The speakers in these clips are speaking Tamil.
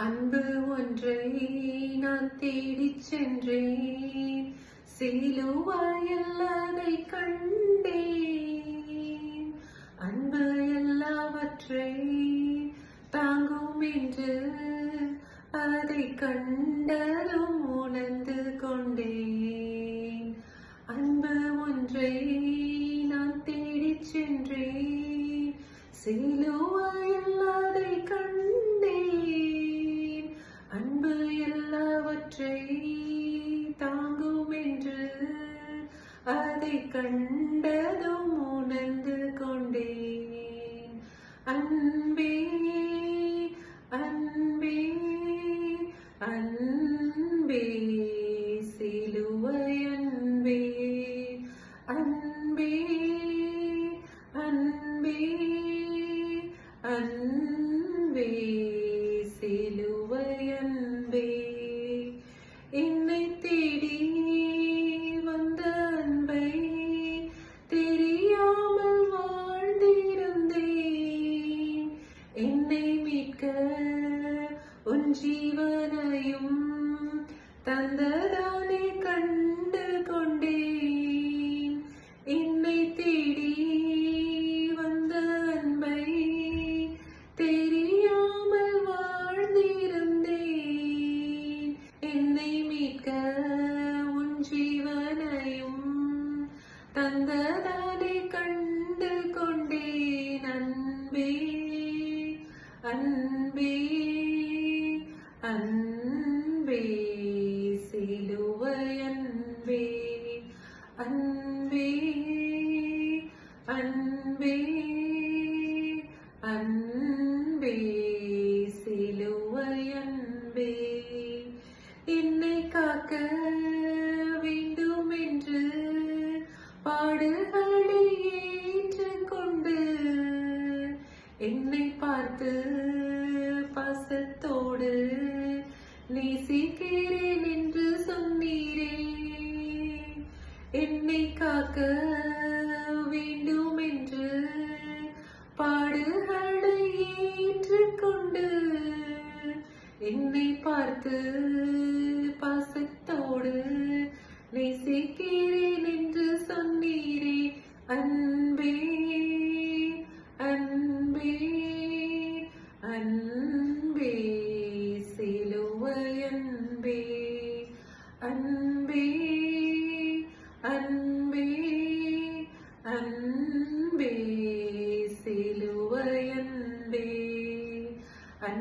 அன்பு ஒன்றை நான் தேடிச் சென்றேன். சிலுவையில் அதை கண்டேன். அன்பு எல்லாவற்றை தாங்கும் என்று அதை கண்டதும் உணர்ந்து கொண்டேன். அன்பு ஒன்றை நான் தேடிச் சென்றேன். சிலுவையில் அதை கண்டேன் அதை கண்டதும் உணர்ந்து கொண்டேன். அன்பே அன்பே அன்பே. உன் ஜீவனையும் தந்ததானே கண்டு கொண்டேன். என்னை தேடி வந்த அன்பை தெரியாமல் வாழ்ந்திருந்தேன். என்னை மீட்க உன் ஜீவனையும் தந்ததானே கண்டு கொண்டேன். அன்பே. அன்பே அன்பே அன்பே அன்பே சிலுவை அன்பே. என்னை காக்க வேண்டும் என்று பாடுகளை ஏற்றுக்கொண்டு என்னை பார்த்து பாசத்தோடு நேசிக்கிறேன். என்னை காக்க வேண்டும் என்று பாடுகளை ஏற்றுக்கொண்டு என்னை பார்த்து பாசத்தோடு நேசிக்கிறேன்.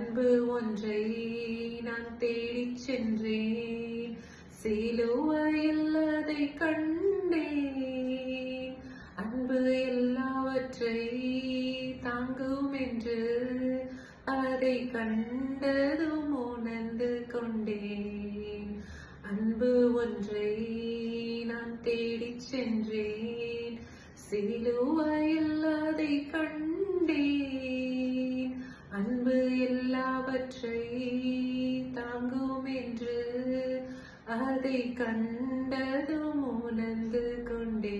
அன்பு ஒன்றை நான் தேடிச் சென்றேன். சிலுவையில் அதை கண்டேன். அன்பு எல்லாவற்றை தாங்கும் என்று அதை கண்டதும் உணர்ந்து கொண்டேன். அன்பு ஒன்றை நான் தேடிச் சென்றேன். சிலுவையில் அதை அதை கண்டதும் உணர்ந்து கொண்டே